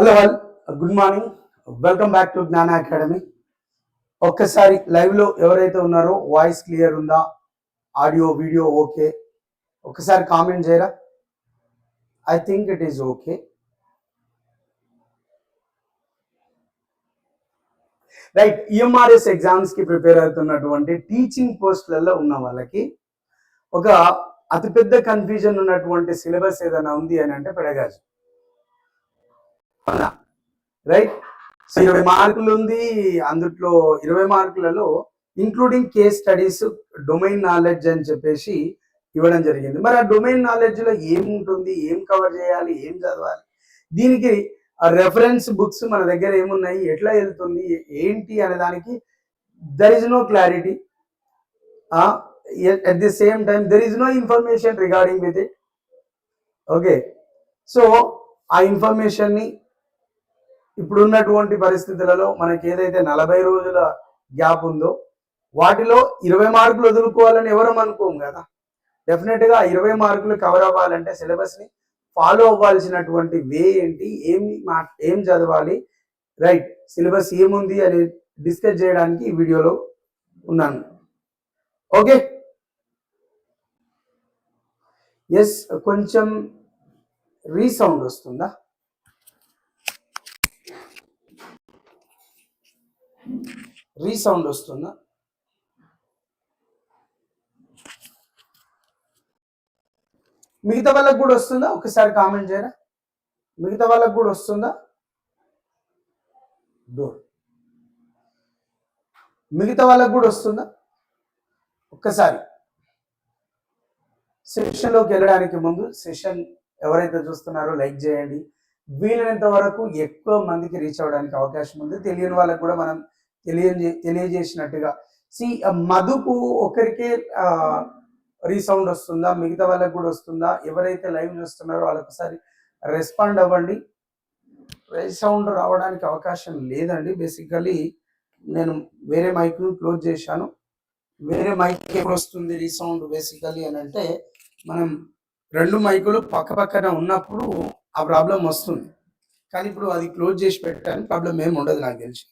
Hello all good morning welcome back to Gnana academy ఒక్కసారి లైవ్లో ఎవరైతే ఉన్నారో వాయిస్ క్లియర్ ఉందా? ఆడియో వీడియో ఓకే ఒక్కసారి కామెంట్ చేయరా? I think it is okay right EMRS ఎగ్జామ్స్కి ప్రిపేర్ అవుతున్నటువంటి టీచింగ్ పోస్ట్లలో ఉన్న వాళ్ళకి ఒక అతిపెద్ద కన్ఫ్యూజన్ ఉన్నటువంటి సిలబస్ ఏదైనా ఉంది అని అంటే పెడగాజు. రైట్ సో ఇరవై మార్కులు ఉంది అందుట్లో ఇరవై మార్కులలో including case studies domain knowledge అని చెప్పేసి ఇవ్వడం జరిగింది. మరి ఆ డొమైన్ నాలెడ్జ్లో ఏముంటుంది ఏం కవర్ చేయాలి ఏం చదవాలి? దీనికి ఆ రెఫరెన్స్ బుక్స్ మన దగ్గర ఏమున్నాయి ఎట్లా వెళ్తుంది ఏంటి అనే దానికి there is no clarity at the same time there is no information regarding with it okay so ఆ ఇన్ఫర్మేషన్ ఇప్పుడున్నటువంటి పరిస్థితులలో మనకి ఏదైతే నలభై రోజుల గ్యాప్ ఉందో వాటిలో ఇరవై మార్కులు వదులుకోవాలని ఎవరం అనుకోం కదా. డెఫినెట్గా ఇరవై మార్కులు కవర్ అవ్వాలంటే సిలబస్ని ఫాలో అవ్వాల్సినటువంటి వే ఏంటి ఏం మా- ఏం చదవాలి రైట్ సిలబస్ ఏముంది అని డిస్కస్ చేయడానికి ఈ వీడియోలో ఉన్నాను. ఓకే ఎస్ కొంచెం రీసౌండ్ వస్తుందా? రీసౌండ్ వస్తుందా? మిగతా వాళ్ళకి కూడా వస్తుందా? ఒకసారి కామెంట్ చేయరా? మిగతా వాళ్ళకి కూడా వస్తుందా? డోర్ మిగతా వాళ్ళకి కూడా వస్తుందా? ఒక్కసారి. సెషన్లోకి వెళ్ళడానికి ముందు సెషన్ ఎవరైతే చూస్తున్నారో లైక్ చేయండి. వీలైనంత వరకు ఎక్కువ మందికి రీచ్ అవ్వడానికి అవకాశం ఉంది. తెలియని వాళ్ళకి కూడా మనం తెలియజే తెలియజేసినట్టుగా. సి మధుకు ఒకరికే రీసౌండ్ వస్తుందా? మిగతా వాళ్ళకి కూడా వస్తుందా? ఎవరైతే లైవ్ చూస్తున్నారో వాళ్ళకి ఒకసారి రెస్పాండ్ అవ్వండి. రీసౌండ్ రావడానికి అవకాశం లేదండి. బేసికలీ నేను వేరే మైక్ను క్లోజ్ చేశాను. వేరే మైక్ ఎప్పుడు వస్తుంది రీసౌండ్ బేసికలీ అని అంటే మనం రెండు మైకులు పక్క పక్కన ఉన్నప్పుడు ఆ ప్రాబ్లం వస్తుంది. కానీ ఇప్పుడు అది క్లోజ్ చేసి పెట్టాను ప్రాబ్లం ఏమి ఉండదు నాకు తెలిసి.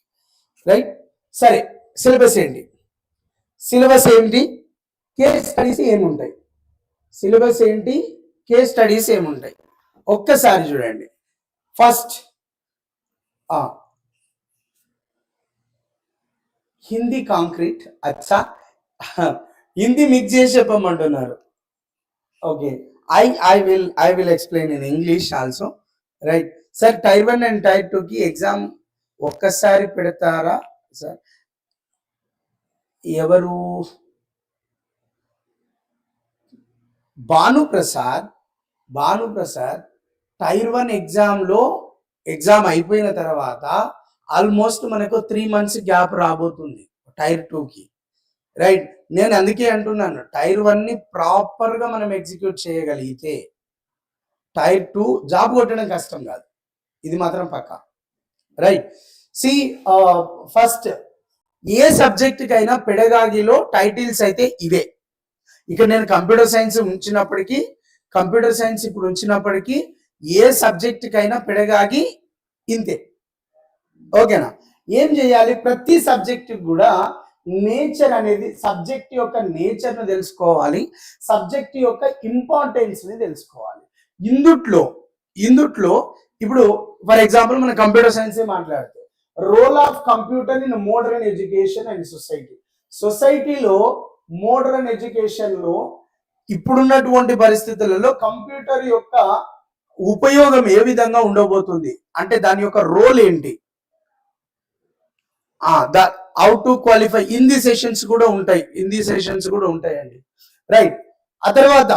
రైట్ సరే సిలబస్ ఏంటి? సిలబస్ ఏంటి? కేస్ స్టడీస్ ఏముంటాయి? సిలబస్ ఏంటి? కేస్ స్టడీస్ ఏముంటాయి? ఒక్కసారి చూడండి. ఫస్ట్ హిందీ కాంక్రీట్ అచ్చా. హిందీ మిక్స్ చేసి చెప్పమంటున్నారు. Okay I I will I will explain in English also right sir tier one and tier టూకి ఎగ్జామ్ ఒక్కసారి పెడతారా? సార్. ఎవరు? భాను ప్రసాద్ భాను ప్రసాద్ టైర్ వన్ ఎగ్జామ్లో ఎగ్జామ్ అయిపోయిన తర్వాత ఆల్మోస్ట్ మనకు త్రీ మంత్స్ గ్యాప్ రాబోతుంది టైర్ టూకి. రైట్? నేను అందుకే అంటున్నాను టైర్ వన్ని ప్రాపర్గా మనం ఎగ్జిక్యూట్ చేయగలిగితే టైర్ టూ జాబ్ కొట్టడం కష్టం కాదు. ఇది మాత్రం పక్క. రైట్ సి ఫస్ట్ ఏ సబ్జెక్ట్ కైనా పెడగాగిలో టైటిల్స్ అయితే ఇవే. ఇక నేను కంప్యూటర్ సైన్స్ ఉంచినప్పటికీ కంప్యూటర్ సైన్స్ ఇప్పుడు ఉంచినప్పటికీ ఏ సబ్జెక్ట్ కైనా పెడగాగి ఇంతే. ఓకేనా ఏం చేయాలి? ప్రతి సబ్జెక్ట్ కూడా నేచర్ అనేది సబ్జెక్ట్ యొక్క నేచర్ను తెలుసుకోవాలి సబ్జెక్ట్ యొక్క ఇంపార్టెన్స్ని తెలుసుకోవాలి. ఇందుట్లో ఇందుట్లో ఇప్పుడు ఫర్ ఎగ్జాంపుల్ మన కంప్యూటర్ సైన్స్ మాట్లాడితే role of computer in modern education and society సొసైటీలో మోడర్న్ ఎడ్యుకేషన్లో ఇప్పుడున్నటువంటి పరిస్థితులలో కంప్యూటర్ యొక్క ఉపయోగం ఏ విధంగా ఉండబోతుంది? అంటే దాని యొక్క రోల్ ఏంటి? How to qualify Hindi sessions కూడా ఉంటాయి. హిందీ సెషన్స్ కూడా ఉంటాయండి. రైట్ ఆ తర్వాత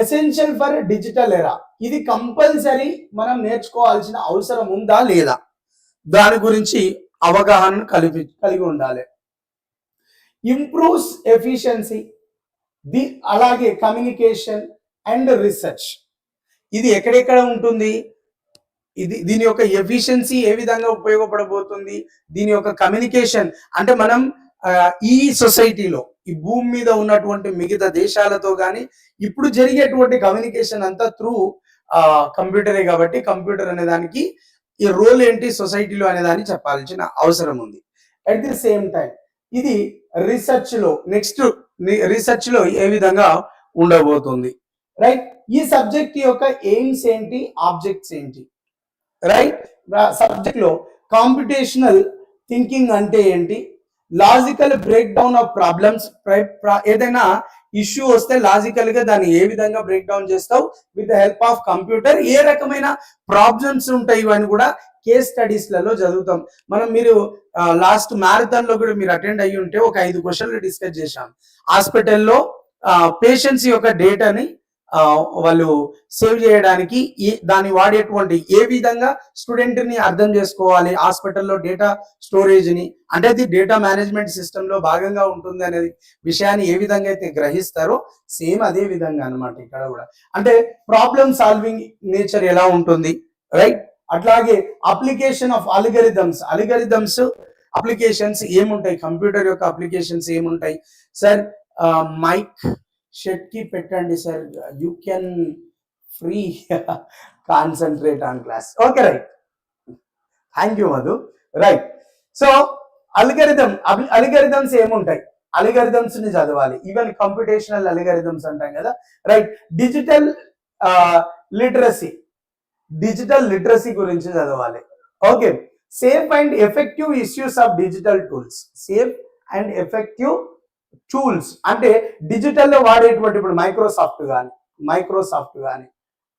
ఎసెన్షియల్ ఫర్ డిజిటల్ ఎరా ఇది కంపల్సరీ మనం నేర్చుకోవాల్సిన అవసరం ఉందా లేదా? దాని గురించి అవగాహన కలిపి కలిగి ఉండాలి. ఇంప్రూవ్స్ ఎఫిషియన్సీ ది అలాగే కమ్యూనికేషన్ అండ్ రీసెర్చ్ ఇది ఎక్కడెక్కడ ఉంటుంది? ఇది దీని యొక్క ఎఫిషియన్సీ ఏ విధంగా ఉపయోగపడబోతుంది? దీని యొక్క కమ్యూనికేషన్ అంటే మనం ఈ సొసైటీలో ఈ భూమి మీద ఉన్నటువంటి మిగతా దేశాలతో కానీ ఇప్పుడు జరిగేటువంటి కమ్యూనికేషన్ అంతా త్రూ కంప్యూటరే కాబట్టి కంప్యూటర్ అనే దానికి ఈ రోల్ ఏంటి సొసైటీలో అనే దాన్ని చెప్పాల్సిన అవసరం ఉంది. అట్ ది సేమ్ టైం ఇది రీసెర్చ్లో నెక్స్ట్ రీసెర్చ్లో ఏ విధంగా ఉండబోతుంది. రైట్ ఈ సబ్జెక్ట్ యొక్క ఎయిమ్స్ ఏంటి ఆబ్జెక్ట్స్ ఏంటి? రైట్ సబ్జెక్ట్లో కాంపిటేషనల్ థింకింగ్ అంటే ఏంటి? Logical break down of problems ఏదైనా ఇష్యూ వస్తే లాజికల్గా దాన్ని ఏ విధంగా బ్రేక్ డౌన్ చేస్తావు? With help of computer. ఏ రకమైన ప్రాబ్లమ్స్ ఉంటాయి ఇవన్నీ కూడా కేస్ స్టడీస్లలో చదువుతాం. మనం మీరు లాస్ట్ మ్యారథాన్లో కూడా మీరు అటెండ్ అయ్యి ఉంటే ఒక ఐదు క్వశ్చన్లు డిస్కస్ చేశాం. హాస్పిటల్లో పేషెంట్స్ యొక్క డేటాని వాళ్ళు సేవ్ చేయడానికి దాన్ని వాడేటువంటి ఏ విధంగా స్టూడెంట్ని అర్థం చేసుకోవాలి హాస్పిటల్లో డేటా స్టోరేజ్ని అంటే అది డేటా మేనేజ్మెంట్ సిస్టమ్లో భాగంగా ఉంటుంది అనేది విషయాన్ని ఏ విధంగా అయితే గ్రహిస్తారో సేమ్ అదే విధంగా అన్నమాట ఇక్కడ కూడా. అంటే ప్రాబ్లమ్ సాల్వింగ్ నేచర్ ఎలా ఉంటుంది రైట్ అట్లాగే application of algorithms algorithms applications ఏముంటాయి? కంప్యూటర్ యొక్క అప్లికేషన్స్ ఏముంటాయి? సార్ మైక్ షెట్కి పెట్టండి sir. You can free concentrate on class okay right thank you Madhu right so algorithm algorithms ఏముంటాయి? అలిగరిథమ్స్ని చదవాలి. ఈవెన్ కంప్యూటేషనల్ అలిగరిథమ్స్ అంటాం కదా. Right digital literacy digital literacy గురించి చదవాలి. Okay safe and effective issues of digital tools safe and effective tools అంటే డిజిటల్లో వాడేటువంటి ఇప్పుడు మైక్రోసాఫ్ట్ కానీ మైక్రోసాఫ్ట్ కానీ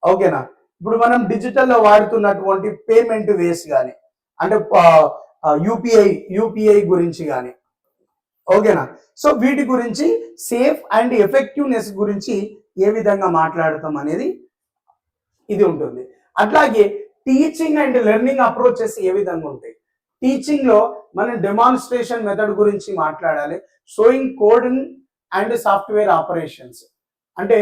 ఓకేనా ఇప్పుడు మనం డిజిటల్లో వాడుతున్నటువంటి పేమెంట్ వేస్ కానీ అంటే యూపీఐ యూపీఐ గురించి కానీ ఓకేనా సో వీటి గురించి సేఫ్ అండ్ ఎఫెక్టివ్నెస్ గురించి ఏ విధంగా మాట్లాడతాం అనేది ఇది ఉంటుంది. అట్లాగే టీచింగ్ అండ్ లెర్నింగ్ అప్రోచెస్ ఏ విధంగా ఉంటాయి? టీచింగ్లో మనం డెమాన్స్ట్రేషన్ మెథడ్ గురించి మాట్లాడాలి. Showing coding and software operations అంటే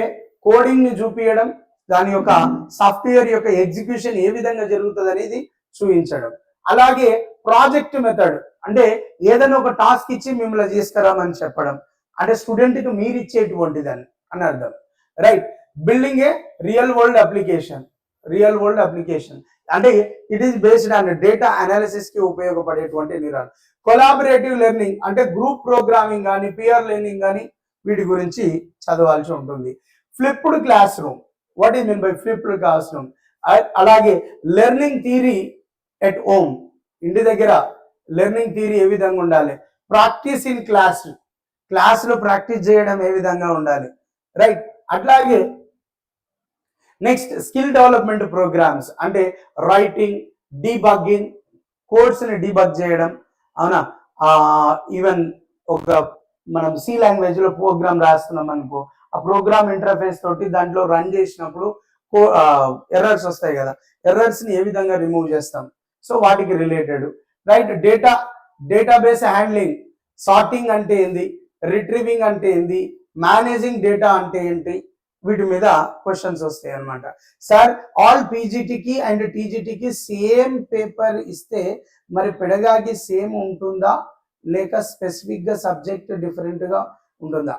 కోడింగ్ని చూపించడం దాని యొక్క సాఫ్ట్వేర్ యొక్క ఎగ్జిక్యూషన్ ఏ విధంగా జరుగుతుంది అనేది చూపించడం. అలాగే ప్రాజెక్ట్ మెథడ్ అంటే ఏదైనా ఒక టాస్క్ ఇచ్చి మిమ్మల్ని తీసుకురామని చెప్పడం. అంటే స్టూడెంట్కి మీరు ఇచ్చేటువంటిదని అని అర్థం. Right building a real world application real world application. అంటే it is based on data అనాలిసిస్కి ఉపయోగపడేటువంటి నిరాలు కొలాబరేటివ్ లెర్నింగ్ అంటే గ్రూప్ ప్రోగ్రామింగ్ కానీ పియర్ లెర్నింగ్ కానీ వీటి గురించి చదవాల్సి ఉంటుంది. Flipped classroom what is mean by flipped classroom అలాగే లెర్నింగ్ థీరీ ఎట్ హోమ్ ఇంటి దగ్గర లెర్నింగ్ థీరీ ఏ విధంగా ఉండాలి? ప్రాక్టీస్ ఇన్ క్లాస్ క్లాస్లో ప్రాక్టీస్ చేయడం ఏ విధంగా ఉండాలి? రైట్ అట్లాగే నెక్స్ట్ స్కిల్ డెవలప్మెంట్ ప్రోగ్రామ్స్ అంటే రైటింగ్ డీబగ్గింగ్ కోడ్స్ని డీబగ్ చేయడం. అవునా? ఈవెన్ ఒక మనం సి లాంగ్వేజ్లో ప్రోగ్రామ్ రాస్తున్నాం అనుకో ఆ ప్రోగ్రామ్ ఇంటర్ఫేస్ తోటి దాంట్లో రన్ చేసినప్పుడు ఎర్రర్స్ వస్తాయి కదా. ఎర్రర్స్ని ఏ విధంగా రిమూవ్ చేస్తాం? సో వాటికి related right data database handling sorting అంటే ఏంది? రిట్రీవింగ్ అంటే ఏంది? మేనేజింగ్ డేటా అంటే ఏంటి? వీటి మీద క్వశ్చన్స్ వస్తాయి అన్నమాట. సార్ ఆల్ పీజీటీకి అండ్ టీజీటీకి సేమ్ పేపర్ ఇస్తే మరి పెడగాకి సేమ్ ఉంటుందా? లేక స్పెసిఫిక్గా సబ్జెక్ట్ డిఫరెంట్గా ఉంటుందా?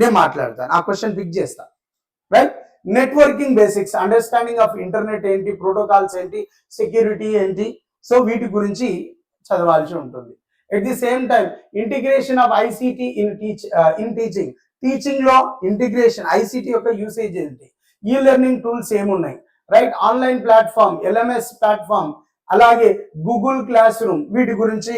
నేను మాట్లాడతాను. ఆ క్వశ్చన్ పిక్ చేస్తా. Right networking basics understanding of internet ఏంటి ప్రోటోకాల్స్ ఏంటి సెక్యూరిటీ ఏంటి సో వీటి గురించి చదవాల్సి ఉంటుంది. At the same time integration of ICT in teach in teaching టీచింగ్లో integration ICT యొక్క యూసేజ్ ఏంటి? ఈ లెర్నింగ్ టూల్స్ ఏమున్నాయి right online platform LMS platform అలాగే గూగుల్ క్లాస్ రూమ్ వీటి గురించి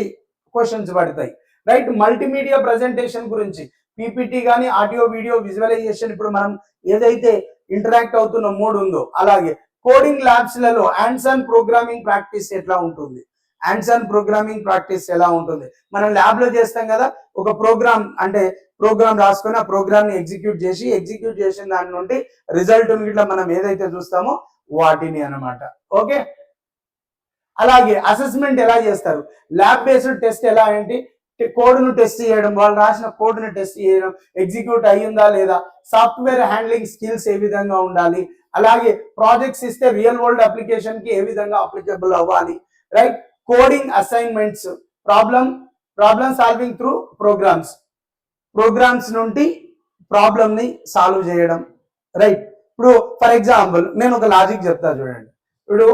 క్వశ్చన్స్ పడతాయి. రైట్ మల్టీమీడియా ప్రజెంటేషన్ గురించి పీపీటీ కానీ ఆడియో వీడియో విజువలైజేషన్ ఇప్పుడు మనం ఏదైతే ఇంటరాక్ట్ అవుతున్న మోడ్ ఉందో అలాగే కోడింగ్ ల్యాబ్స్లలో లలో అండ్ ప్రోగ్రామింగ్ ప్రాక్టీస్ ఎట్లా ఉంటుంది? ఆన్సన్ ప్రోగ్రామింగ్ ప్రాక్టీస్ ఎలా ఉంటుంది? మనం ల్యాబ్లో చేస్తాం కదా ఒక ప్రోగ్రామ్ అంటే ప్రోగ్రామ్ రాసుకొని ఆ ప్రోగ్రామ్ని ఎగ్జిక్యూట్ చేసి ఎగ్జిక్యూట్ చేసిన దాని నుండి రిజల్ట్ ఇట్లా మనం ఏదైతే చూస్తామో వాటిని అన్నమాట. ఓకే? అలాగే అసెస్మెంట్ ఎలా చేస్తారు? ల్యాబ్ బేస్డ్ టెస్ట్ ఎలా ఏంటి? కోడ్ను టెస్ట్ చేయడం వాళ్ళు రాసిన కోడ్ను టెస్ట్ చేయడం ఎగ్జిక్యూట్ అయ్యిందా లేదా? సాఫ్ట్వేర్ హ్యాండ్లింగ్ స్కిల్స్ ఏ విధంగా ఉండాలి? అలాగే ప్రాజెక్ట్స్ ఇస్తే రియల్ వరల్డ్ అప్లికేషన్కి ఏ విధంగా అప్లికేబుల్ అవ్వాలి? Right coding assignments problem problem solving through programs programs నుండి ప్రాబ్లమ్ని సాల్వ్ చేయడం. రైట్ ఇప్పుడు ఫర్ ఎగ్జాంపుల్ నేను ఒక లాజిక్ చెప్తా చూడండి. ఇప్పుడు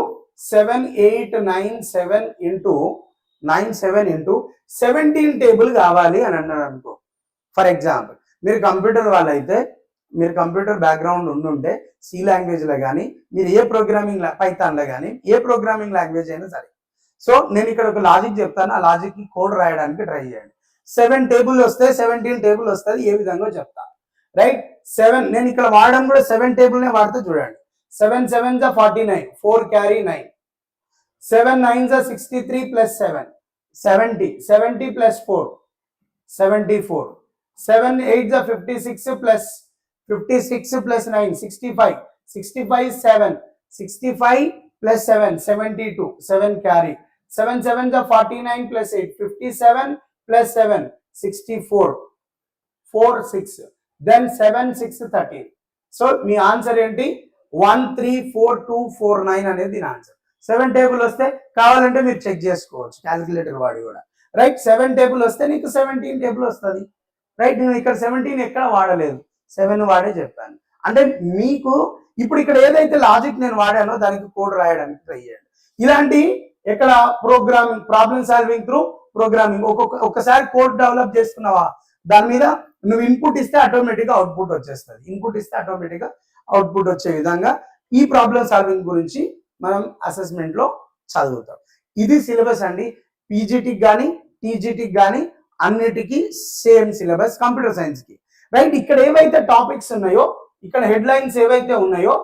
seven eight nine seven into nine seven into seventeen table కావాలి అని అన్నాడు అనుకో. ఫర్ ఎగ్జాంపుల్ మీరు కంప్యూటర్ వాళ్ళైతే మీరు కంప్యూటర్ బ్యాక్గ్రౌండ్ ఉండుంటే సి లాంగ్వేజ్లో కానీ మీరు ఏ ప్రోగ్రామింగ్ పైథాన్లో కానీ ఏ ప్రోగ్రామింగ్ లాంగ్వేజ్ అయినా సరే సో నేను ఇక్కడ ఒక లాజిక్ చెప్తాను. ఆ లాజిక్కి కోడ్ రాయడానికి ట్రై చేయండి. సెవెన్ టేబుల్ వస్తే సెవెంటీన్ టేబుల్ వస్తుంది. ఏ విధంగా చెప్తా. రైట్ సెవెన్ నేను ఇక్కడ వాడడం కూడా సెవెన్ టేబుల్నే వాడితే చూడండి. సెవెన్ సెవెన్ జా forty nine four carry nine seven nine జా sixty three plus seven seventy seventy plus four seventy four seven eight జా fifty six plus fifty six plus nine sixty five sixty five seven sixty five plus seven seventy two seven carry seven seven జా forty nine plus eight fifty seven plus seven sixty four four six then seven six thirteen so మీ answer ఏంటి? One three four two four nine అనేది దీని answer seven table వస్తే కావాలంటే మీరు check చేసుకోవచ్చు calculator వాడి కూడా. రైట్ సెవెన్ టేబుల్ వస్తే నీకు సెవెంటీన్ టేబుల్ వస్తుంది. రైట్ నేను ఇక్కడ సెవెంటీన్ ఎక్కడ వాడలేదు. సెవెన్ వాడే చెప్పాను. అంటే మీకు ఇప్పుడు ఇక్కడ ఏదైతే లాజిక్ నేను వాడానో దానికి కోడ్ రాయడానికి ట్రై చేయండి. ఇలాంటి ఎక్కడ programming problem solving through programming ఒక్కొక్క ఒక్కసారి కోడ్ డెవలప్ చేసుకున్నావా? దాని మీద నువ్వు ఇన్పుట్ ఇస్తే ఆటోమేటిక్గా అవుట్పుట్ వచ్చేస్తుంది. ఇన్పుట్ ఇస్తే ఆటోమేటిక్గా అవుట్పుట్ వచ్చే విధంగా ఈ ప్రాబ్లమ్ సాల్వింగ్ గురించి మనం అసెస్మెంట్లో చదువుతాం. ఇది సిలబస్ అండి. పీజీటీకి కానీ టీజీటీకి కానీ అన్నిటికీ సేమ్ సిలబస్ కంప్యూటర్ సైన్స్కి. రైట్ ఇక్కడ ఏవైతే టాపిక్స్ ఉన్నాయో ఇక్కడ హెడ్ లైన్స్ ఏవైతే ఉన్నాయో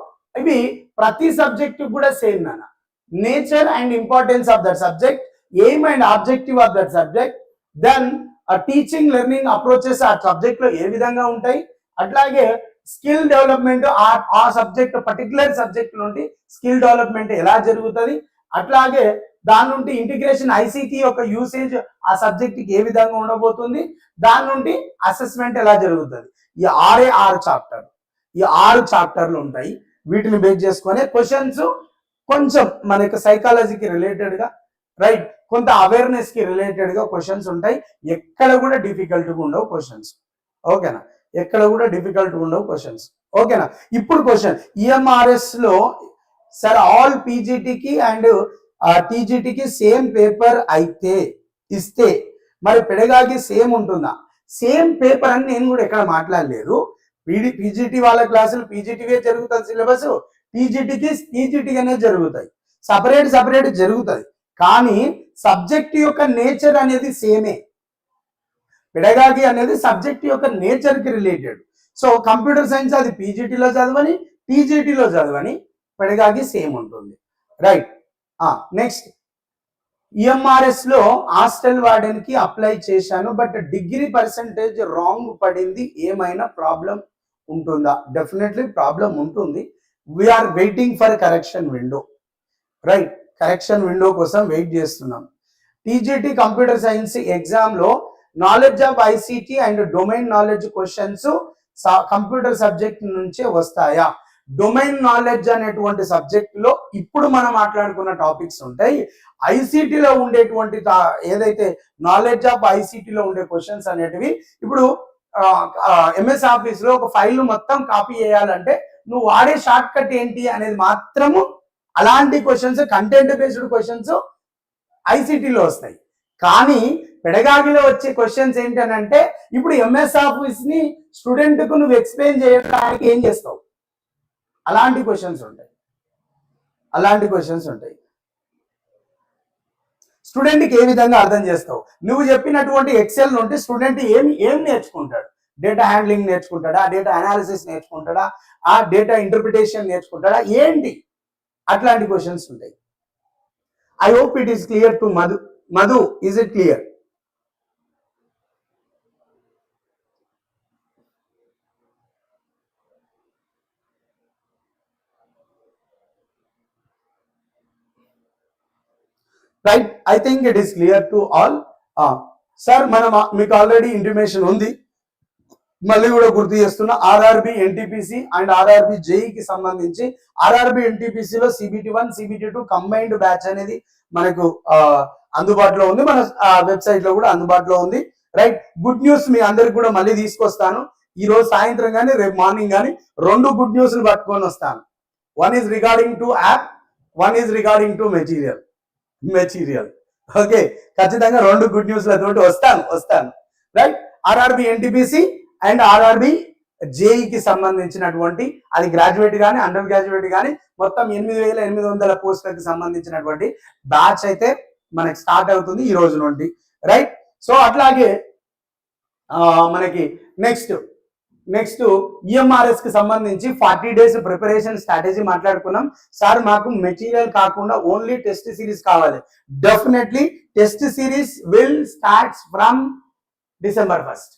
ఇవి ప్రతి సబ్జెక్ట్ కూడా సేమ్ నాన్న. Nature and importance of that subject aim and objective of that subject. Then teaching learning approaches ఆ సబ్జెక్ట్లో ఏ విధంగా ఉంటాయి? అట్లాగే స్కిల్ డెవలప్మెంట్ ఆ సబ్జెక్ట్ పర్టికులర్ సబ్జెక్ట్ నుండి స్కిల్ డెవలప్మెంట్ ఎలా జరుగుతుంది? అట్లాగే దాని నుండి ఇంటిగ్రేషన్ ఐసీటీ యొక్క యూసేజ్ ఆ సబ్జెక్ట్కి ఏ విధంగా ఉండబోతుంది? దాని నుండి అసెస్మెంట్ ఎలా జరుగుతుంది? ఈ ఆరే ఆరు చాప్టర్ ఈ ఆరు చాప్టర్లు ఉంటాయి. వీటిని బేస్ చేసుకొని క్వశ్చన్స్ కొంచెం మన యొక్క సైకాలజీకి రిలేటెడ్గా రైట్ కొంత అవేర్నెస్కి రిలేటెడ్గా క్వశ్చన్స్ ఉంటాయి. ఎక్కడ కూడా డిఫికల్ట్గా ఉండవు క్వశ్చన్స్ ఓకేనా ఎక్కడ కూడా డిఫికల్ట్ ఉండవు క్వశ్చన్స్ ఓకేనా ఇప్పుడు క్వశ్చన్ ఈఎంఆర్ఎస్లో సార్ ఆల్ పీజీటీకి అండ్ టీజీటీకి సేమ్ పేపర్ అయితే ఇస్తే మరి పెడగాకి సేమ్ ఉంటుందా? సేమ్ పేపర్ అని నేను కూడా ఎక్కడ మాట్లాడలేదు. పీడి పీజీటీ వాళ్ళ క్లాసులు పీజీటీవే జరుగుతుంది సిలబస్ టీజీటీకి టీజీటీగానే జరుగుతాయి. సపరేట్ సపరేట్ జరుగుతుంది కానీ సబ్జెక్ట్ యొక్క నేచర్ అనేది సేమే పెడగాగి అనేది సబ్జెక్ట్ యొక్క నేచర్కి రిలేటెడ్ సో కంప్యూటర్ సైన్స్ అది పీజీటీలో చదవని టీజీటీలో చదవని పెడగాగి సేమ్ ఉంటుంది. రైట్ నెక్స్ట్ ఈఎంఆర్ఎస్లో హాస్టల్ వార్డెన్కి అప్లై చేశాను బట్ డిగ్రీ పర్సంటేజ్ రాంగ్ పడింది. ఏమైనా ప్రాబ్లం ఉంటుందా? డెఫినెట్లీ ప్రాబ్లం ఉంటుంది. We're waiting for correction window right correction window కోసం వెయిట్ చేస్తున్నాం. టీజీటీ కంప్యూటర్ సైన్స్ ఎగ్జామ్లో knowledge of ICT and domain knowledge questions computer subject నుంచే వస్తాయా? డొమైన్ నాలెడ్జ్ అనేటువంటి సబ్జెక్ట్లో ఇప్పుడు మనం మాట్లాడుకున్న టాపిక్స్ ఉంటాయి. ICT ఉండేటువంటి ఏదైతే నాలెడ్జ్ ఆఫ్లో ఉండే క్వశ్చన్స్ అనేటివి ఇప్పుడు ఎంఎస్ ఆఫీస్లో ఒక ఫైల్ మొత్తం కాపీ చేయాలంటే నువ్వు వాడే షార్ట్ కట్ ఏంటి అనేది మాత్రము అలాంటి క్వశ్చన్స్ కంటెంట్ బేస్డ్ క్వశ్చన్స్ ఐసిటీలో వస్తాయి. కానీ పెడగాగిలో వచ్చే క్వశ్చన్స్ ఏంటనంటే ఇప్పుడు ఎంఎస్ ఆఫీస్ని స్టూడెంట్కు నువ్వు ఎక్స్ప్లెయిన్ చేయడానికి ఏం చేస్తావు? అలాంటి క్వశ్చన్స్ ఉంటాయి. అలాంటి క్వశ్చన్స్ ఉంటాయి. స్టూడెంట్కి ఏ విధంగా అర్థం చేస్తావు? నువ్వు చెప్పినటువంటి ఎక్సెల్ నుండి స్టూడెంట్ ఏమి ఏం నేర్చుకుంటాడు? డేటా హ్యాండ్లింగ్ నేర్చుకుంటాడా డేటా అనాలిసిస్ నేర్చుకుంటాడా ఆ డేటా ఇంటర్ప్రిటేషన్ నేర్చుకుంటాడా ఏంటి? అట్లాంటి క్వశ్చన్స్ ఉంటాయి. I hope it is clear to Madhu Madhu is it clear right I think it is clear to all sir మనం మీకు ఆల్రెడీ ఇంటిమేషన్ ఉంది. మళ్ళీ కూడా గుర్తు చేస్తున్నా ఆర్ఆర్బి ఎన్టీపీసీ అండ్ ఆర్ఆర్బి జేఈకి సంబంధించి RRB ఎన్టీపీసీలో CBT one CBT two combined batch అనేది మనకు అందుబాటులో ఉంది. మన వెబ్సైట్లో కూడా అందుబాటులో ఉంది. రైట్ గుడ్ న్యూస్ మీ అందరికి కూడా మళ్ళీ తీసుకొస్తాను. ఈ రోజు సాయంత్రం కానీ రేపు మార్నింగ్ కానీ రెండు గుడ్ న్యూస్ పట్టుకొని వస్తాను. One is regarding to app one is regarding to material material okay ఖచ్చితంగా రెండు గుడ్ న్యూస్లతోటి వస్తాను వస్తాను. Right RRB NTPC and RRB జేఈకి సంబంధించినటువంటి అది గ్రాడ్యుయేట్ కానీ అండర్ గ్రాడ్యుయేట్ కానీ మొత్తం ఎనిమిది వేల ఎనిమిది వందల పోస్టులకు సంబంధించినటువంటి బ్యాచ్ అయితే మనకి స్టార్ట్ అవుతుంది ఈ రోజు నుండి. రైట్ సో అట్లాగే మనకి నెక్స్ట్ నెక్స్ట్ ఈఎంఆర్ఎస్కి సంబంధించి ఫార్టీ డేస్ ప్రిపరేషన్ స్ట్రాటజీ మాట్లాడుకున్నాం. సార్ మాకు మెటీరియల్ కాకుండా ఓన్లీ టెస్ట్ సిరీస్ కావాలి. Definitely test series will starts from December first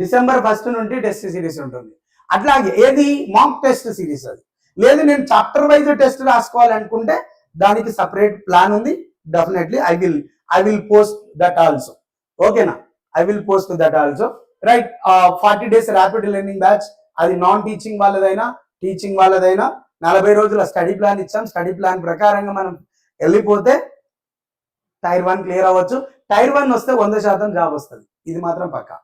December first నుండి టెస్ట్ సిరీస్ ఉంటుంది. అట్లాగే ఏది? మాక్ టెస్ట్ సిరీస్ అది. లేదు నేను చాప్టర్ వైజ్ టెస్ట్ రాసుకోవాలనుకుంటే దానికి సపరేట్ ప్లాన్ ఉంది. Definitely I will I will post that also. ఓకేనా? I will post that also. Right forty days rapid learning batch. అది నాన్ టీచింగ్ వాళ్ళదైనా టీచింగ్ వాళ్ళదైనా నలభై రోజుల స్టడీ ప్లాన్ ఇచ్చాం. స్టడీ ప్లాన్ ప్రకారంగా మనం వెళ్ళిపోతే టైర్ వన్ క్లియర్ అవ్వచ్చు. టైర్ వన్ వస్తే వంద శాతం జాబ్ వస్తుంది. ఇది మాత్రం పక్కా.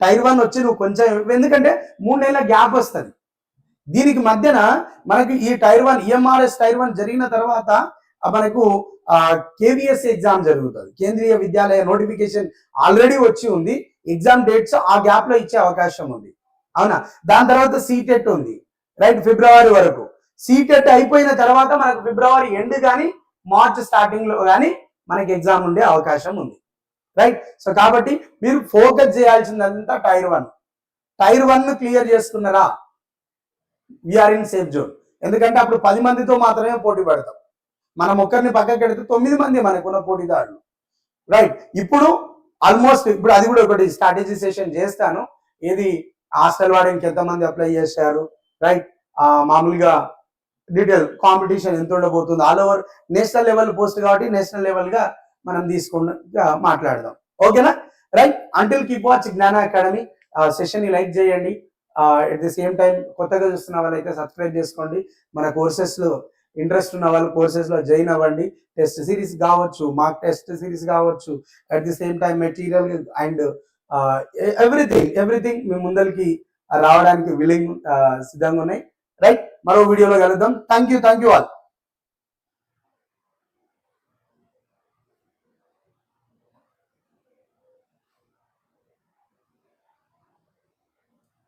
టైర్ వన్ వచ్చి నువ్వు కొంచెం ఎందుకంటే మూడు నెలల గ్యాప్ వస్తుంది. దీనికి మధ్యన మనకి ఈ tier one EMRS tier one జరిగిన తర్వాత మనకు కేవీఎస్ ఎగ్జామ్ జరుగుతుంది. కేంద్రీయ విద్యాలయ నోటిఫికేషన్ ఆల్రెడీ వచ్చి ఉంది. ఎగ్జామ్ డేట్స్ ఆ గ్యాప్లో ఇచ్చే అవకాశం ఉంది. అవునా? దాని తర్వాత సీటెట్ ఉంది. రైట్? ఫిబ్రవరి వరకు. సీటెట్ అయిపోయిన తర్వాత మనకు ఫిబ్రవరి ఎండ్ కానీ మార్చ్ స్టార్టింగ్లో కానీ మనకి ఎగ్జామ్ ఉండే అవకాశం ఉంది. రైట్ సో కాబట్టి మీరు ఫోకస్ చేయాల్సిందంతా టైర్ వన్ టైర్ వన్ను క్లియర్ చేసుకున్నారా? విఆర్ ఇన్ సేఫ్ జోన్ ఎందుకంటే అప్పుడు పది మందితో మాత్రమే పోటీ పడతాం. మనం ఒక్కరిని పక్కకి పెడితే తొమ్మిది మంది మనకున్న పోటీదారులు. రైట్ ఇప్పుడు ఆల్మోస్ట్ ఇప్పుడు అది కూడా ఒకటి స్ట్రాటజీ సెషన్ చేస్తాను. ఏది హాస్టల్ వాడడానికి ఎంతమంది అప్లై చేశారు? రైట్ మామూలుగా డీటెయిల్ కాంపిటీషన్ ఎంత ఉండబోతుంది all over national level post కాబట్టి నేషనల్ లెవెల్గా మనం తీసుకున్న మాట్లాడదాం. ఓకేనా? Right until keep watch Gnana academy సెషన్ని like చేయండి. ఎట్ ది సేమ్ టైం కొత్తగా చూస్తున్న వాళ్ళైతే సబ్స్క్రైబ్ చేసుకోండి. మన కోర్సెస్లో ఇంట్రెస్ట్ ఉన్న వాళ్ళు కోర్సెస్లో జాయిన్ అవ్వండి. టెస్ట్ సిరీస్ కావచ్చు మాక్ టెస్ట్ సిరీస్ కావచ్చు. At the same time material and everything everything మీ ముందరికి రావడానికి విలింగ్ సిద్ధంగా ఉన్నాయి. రైట్ మరో వీడియోలో కలుద్దాం. Thank you thank you all